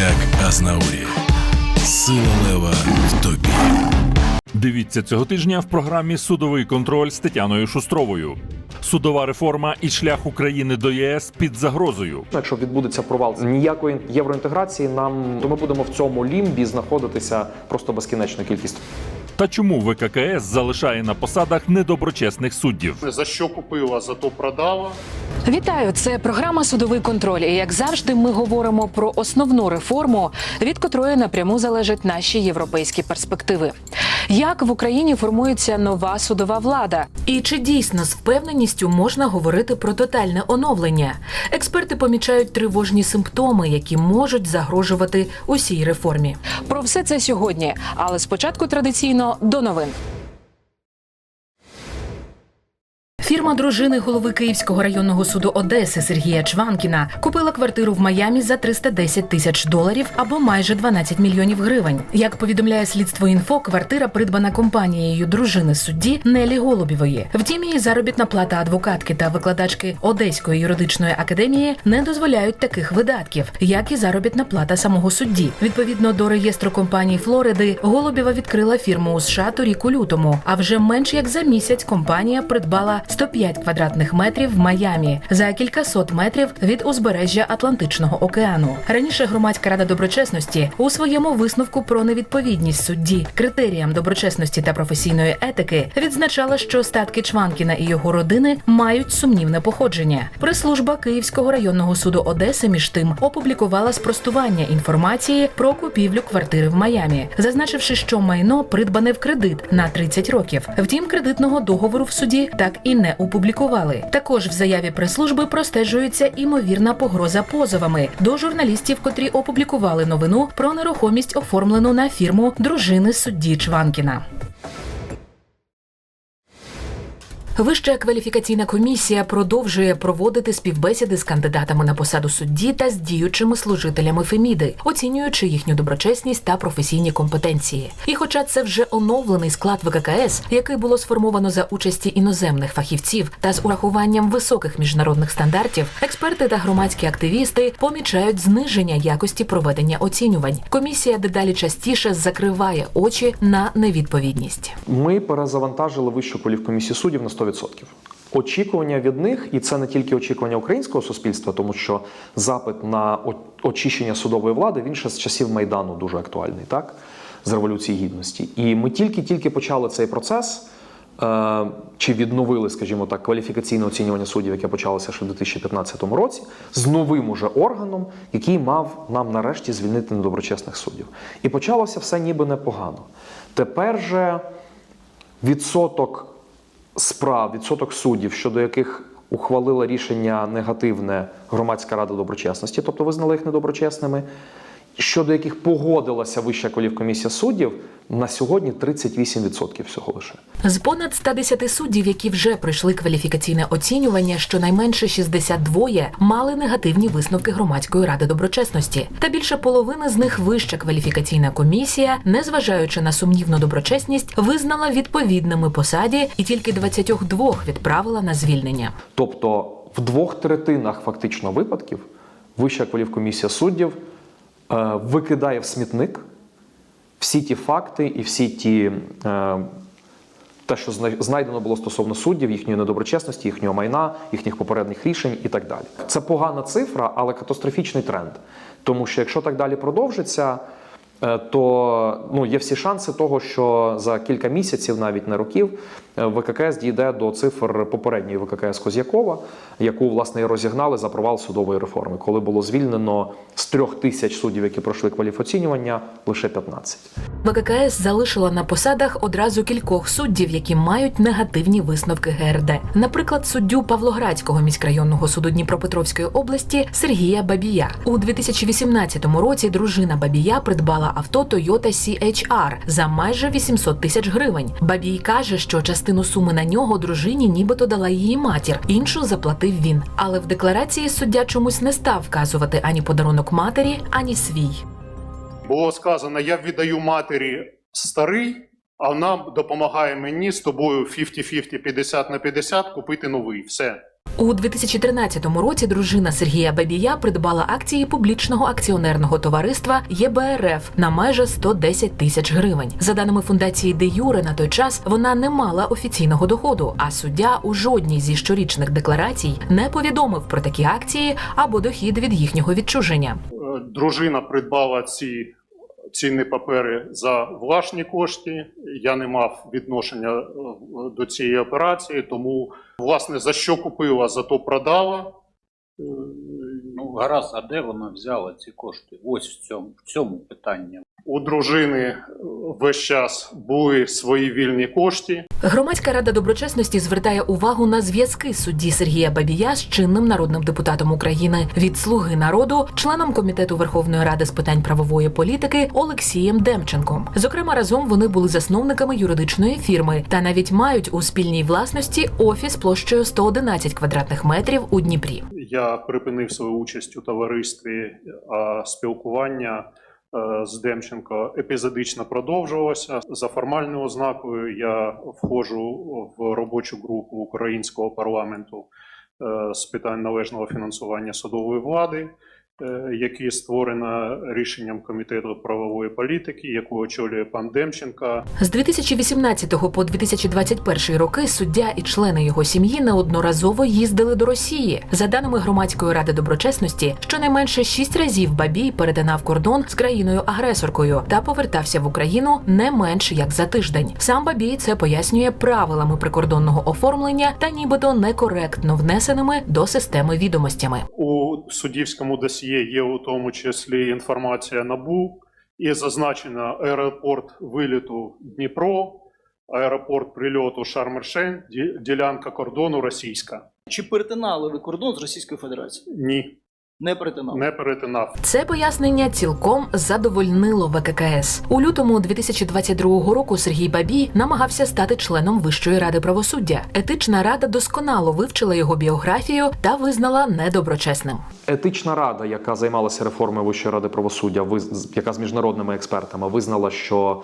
як Азнаурі. Сила лева в тобі. Дивіться цього тижня в програмі Судовий контроль з Тетяною Шустровою. Судова реформа і шлях України до ЄС під загрозою. Якщо відбудеться провал ніякої євроінтеграції, нам то ми будемо в цьому лімбі знаходитися просто безкінечну кількість. Та чому ВККС залишає на посадах недоброчесних суддів? За що купила, за то продала. Вітаю! Це програма Судовий контроль. І як завжди, ми говоримо про основну реформу, від котрої напряму залежать наші європейські перспективи. Як в Україні формується нова судова влада? І чи дійсно з впевненістю можна говорити про тотальне оновлення? Експерти помічають тривожні симптоми, які можуть загрожувати усій реформі. Про все це сьогодні. Але спочатку традиційно до новин. Фірма дружини голови Київського районного суду Одеси Сергія Чванкіна купила квартиру в Майамі за 310 тисяч доларів або майже 12 мільйонів гривень. Як повідомляє слідство інфо, квартира придбана компанією дружини судді Нелі Голубєвої. Втім, її заробітна плата адвокатки та викладачки Одеської юридичної академії не дозволяють таких видатків, як і заробітна плата самого судді. Відповідно до реєстру компаній Флориди, Голубєва відкрила фірму у США торік у лютому. А вже менш як за місяць компанія придбала 105 квадратних метрів в Майамі за кількасот метрів від узбережжя Атлантичного океану. Раніше громадська рада доброчесності у своєму висновку про невідповідність судді критеріям доброчесності та професійної етики відзначала, що статки Чванкіна і його родини мають сумнівне походження. Прес-служба Київського районного суду Одеси між тим опублікувала спростування інформації про купівлю квартири в Майамі, зазначивши, що майно придбане в кредит на 30 років. Втім, кредитного договору в суді так і не опублікували. Також в заяві прес-служби простежується імовірна погроза позовами до журналістів, котрі опублікували новину про нерухомість, оформлену на фірму дружини судді Чванкіна. Вища кваліфікаційна комісія продовжує проводити співбесіди з кандидатами на посаду судді та з діючими служителями Феміди, оцінюючи їхню доброчесність та професійні компетенції. І хоча це вже оновлений склад ВККС, який було сформовано за участі іноземних фахівців та з урахуванням високих міжнародних стандартів, експерти та громадські активісти помічають зниження якості проведення оцінювань. Комісія дедалі частіше закриває очі на невідповідність. Ми перезавантажили вищу кваліфкомісію суддів на 100%. Очікування від них, і це не тільки очікування українського суспільства, тому що запит на очищення судової влади він ще з часів Майдану дуже актуальний, так? З Революції Гідності. І ми тільки-тільки почали цей процес. е, Чи відновили, скажімо так, кваліфікаційне оцінювання суддів, яке почалося ще в 2015 році, з новим уже органом, який мав нам нарешті звільнити недоброчесних суддів. І почалося все ніби непогано. Тепер же відсоток справ, відсоток суддів, щодо яких ухвалила рішення негативне громадська рада доброчесності, тобто визнала їх недоброчесними, щодо яких погодилася Вища кваліфкомісія суддів, на сьогодні 38% всього лише. З понад 110 суддів, які вже пройшли кваліфікаційне оцінювання, щонайменше 62 мали негативні висновки громадської ради доброчесності. Та більше половини з них вища кваліфікаційна комісія, незважаючи на сумнівну доброчесність, визнала відповідними посаді і тільки 22 відправила на звільнення. Тобто в двох третинах фактично випадків Вища кваліфкомісія суддів викидає в смітник всі ті факти і всі ті. Е, те, що зна- знайдено було стосовно суддів, їхньої недоброчесності, їхнього майна, їхніх попередніх рішень і так далі. Це погана цифра, але катастрофічний тренд. Тому що якщо так далі продовжиться, е, то ну, є всі шанси того, що за кілька місяців, навіть не років, е, ВККС дійде до цифр попередньої ВККС Козякова, яку власне і розігнали за провал судової реформи, коли було звільнено з трьох тисяч суддів, які пройшли кваліфоцінювання, лише 15. ВККС залишила на посадах одразу кількох суддів, які мають негативні висновки ГРД. Наприклад, суддю Павлоградського міськрайонного суду Дніпропетровської області Сергія Бабія. У 2018 році дружина Бабія придбала авто Toyota CHR за майже 800 тисяч гривень. Бабій каже, що частину суми на нього дружині нібито дала її матір, іншу заплатив він. Але в декларації суддя чомусь не став вказувати ані подарунок матері, ані свій. Було сказано: я віддаю матері старий, а вона допомагає мені з тобою 50-50, 50 на 50 купити новий. Все. У 2013 році дружина Сергія Бабія придбала акції публічного акціонерного товариства ЄБРФ на майже 110 тисяч гривень. За даними фундації Де Юре, на той час вона не мала офіційного доходу, а суддя у жодній зі щорічних декларацій не повідомив про такі акції або дохід від їхнього відчуження. Е, Дружина придбала ці цінні папери за власні кошти. Я не мав відношення е, до цієї операції, тому власне за що купила, за то продала. Е, Ну, гаразд, а де вона взяла ці кошти? Ось в цьому, в цьому питання. У дружини е, весь час були свої вільні кошти. Громадська рада доброчесності звертає увагу на зв'язки судді Сергія Бабія з чинним народним депутатом України від Слуги народу, членом комітету Верховної Ради з питань правової політики Олексієм Демченком. Зокрема, разом вони були засновниками юридичної фірми та навіть мають у спільній власності офіс площею 111 квадратних метрів у Дніпрі. Я припинив свою участь у товаристві, а спілкування з Демченко епізодично продовжувалося. За формальною ознакою я входжу в робочу групу українського парламенту е, з питань належного фінансування судової влади, е, які створена рішенням комітету правової політики, яку очолює пан Демченко. З 2018 по 2021 роки суддя і члени його сім'ї неодноразово їздили до Росії. За даними громадської ради доброчесності, щонайменше шість разів Бабій перетинав кордон з країною-агресоркою та повертався в Україну не менш як за тиждень. Сам Бабій це пояснює правилами прикордонного оформлення та нібито некоректно внесеними до системи відомостями. У суддівському досьє є у тому числі інформація НАБУ і зазначено аеропорт виліту Дніпро, аеропорт прильоту Шарм-Ель-Шейх, ділянка кордону російська. Чи перетинали ви кордон з Російською Федерацією? Ні, Не перетинали. не перетинав. Це пояснення цілком задовольнило ВККС. У лютому 2022 року Сергій Бабій намагався стати членом Вищої ради правосуддя. Етична рада досконало вивчила його біографію та визнала недоброчесним. Етична рада, яка займалася реформою Вищої ради правосуддя, виз- яка з міжнародними експертами визнала, що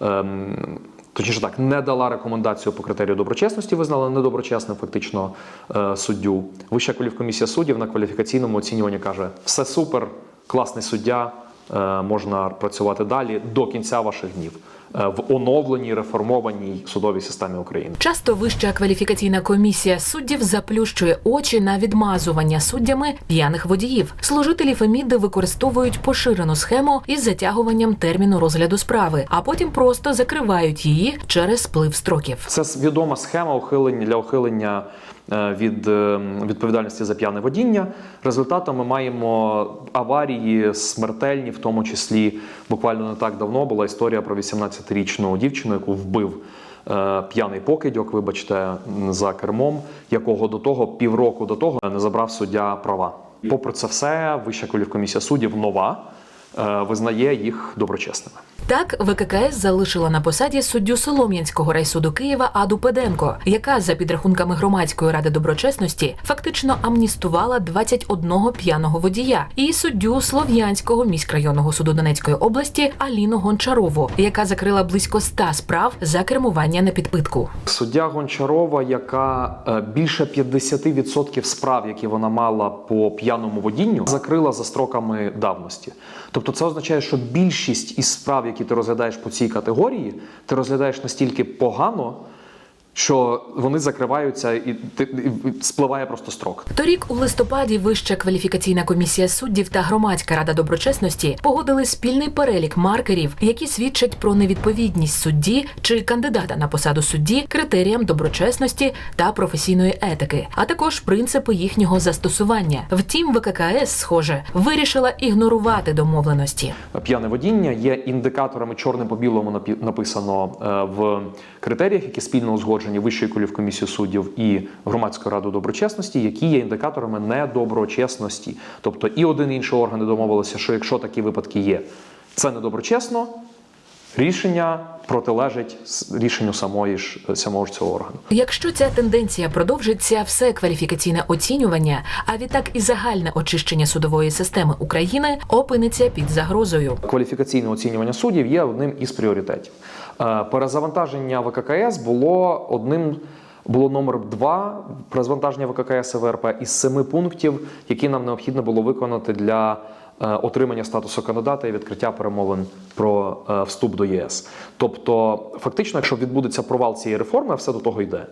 ем, точніше так, не дала рекомендацію по критерію доброчесності, визнала недоброчесним фактично е, суддю. Вища кваліфкомісія суддів на кваліфікаційному оцінюванні каже: все супер, класний суддя, е, можна працювати далі до кінця ваших днів в оновленій реформованій судовій системі України. Часто вища кваліфікаційна комісія суддів заплющує очі на відмазування суддями п'яних водіїв. Служителі Феміди використовують поширену схему із затягуванням терміну розгляду справи, а потім просто закривають її через сплив строків. Це відома схема ухилення для ухилення е, від е, відповідальності за п'яне водіння. Результатом ми маємо аварії смертельні, в тому числі буквально не так давно була історія про 18-річну дівчину, яку вбив. е, П'яний покидьок, вибачте, за кермом, якого до того півроку до того не забрав суддя права. Попри це все, Вища колівкомісія суддів нова е, визнає їх доброчесними. Так, ВККС залишила на посаді суддю Солом'янського райсуду Києва Аду Педенко, яка за підрахунками громадської ради доброчесності фактично амністувала 21 п'яного водія, і суддю Слов'янського міськрайонного суду Донецької області Аліну Гончарову, яка закрила близько 100 справ за кермування на підпитку. Суддя Гончарова, яка е, більше 50% справ, які вона мала по п'яному водінню, закрила за строками давності. Тобто, це означає, що більшість із справ, які ти розглядаєш по цій категорії, ти розглядаєш настільки погано, що вони закриваються і, спливає просто строк. Торік у листопаді Вища кваліфікаційна комісія суддів та громадська рада доброчесності погодили спільний перелік маркерів, які свідчать про невідповідність судді чи кандидата на посаду судді критеріям доброчесності та професійної етики, а також принципи їхнього застосування. Втім, ВККС, схоже, вирішила ігнорувати домовленості. П'яне водіння є індикаторами чорним по білому написано е, в критеріях, які спільно узгоджені Вищою кваліфкомісією суддів і громадською радою доброчесності, які є індикаторами недоброчесності. Тобто і один і інший органи домовилися, що якщо такі випадки є, це недоброчесно. Рішення протилежить рішенню самої ж самого ж цього органу. Якщо ця тенденція продовжиться, все кваліфікаційне оцінювання, а відтак і загальне очищення судової системи України опиниться під загрозою. Кваліфікаційне оцінювання суддів є одним із пріоритетів. Е, Перезавантаження ВККС було одним. було номер два про звантаження ВККС ВРП із семи пунктів, які нам необхідно було виконати для е, отримання статусу кандидата і відкриття перемовин про е, вступ до ЄС. Тобто, фактично, якщо відбудеться провал цієї реформи, все до того йде.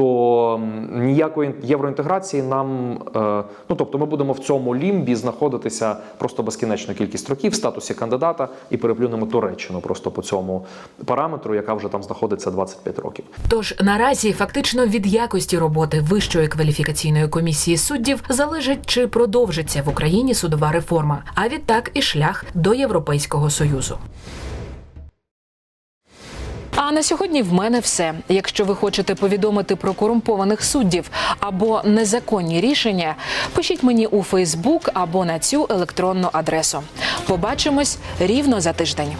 То ніякої євроінтеграції нам, е, ну тобто, ми будемо в цьому лімбі знаходитися просто безкінечну кількість років в статусі кандидата і переплюнемо Туреччину просто по цьому параметру, яка вже там знаходиться 25 років. Тож наразі фактично від якості роботи Вищої кваліфікаційної комісії суддів залежить, чи продовжиться в Україні судова реформа, а відтак і шлях до Європейського союзу. А на сьогодні в мене все. Якщо ви хочете повідомити про корумпованих суддів або незаконні рішення, пишіть мені у Фейсбук або на цю електронну адресу. Побачимось рівно за тиждень.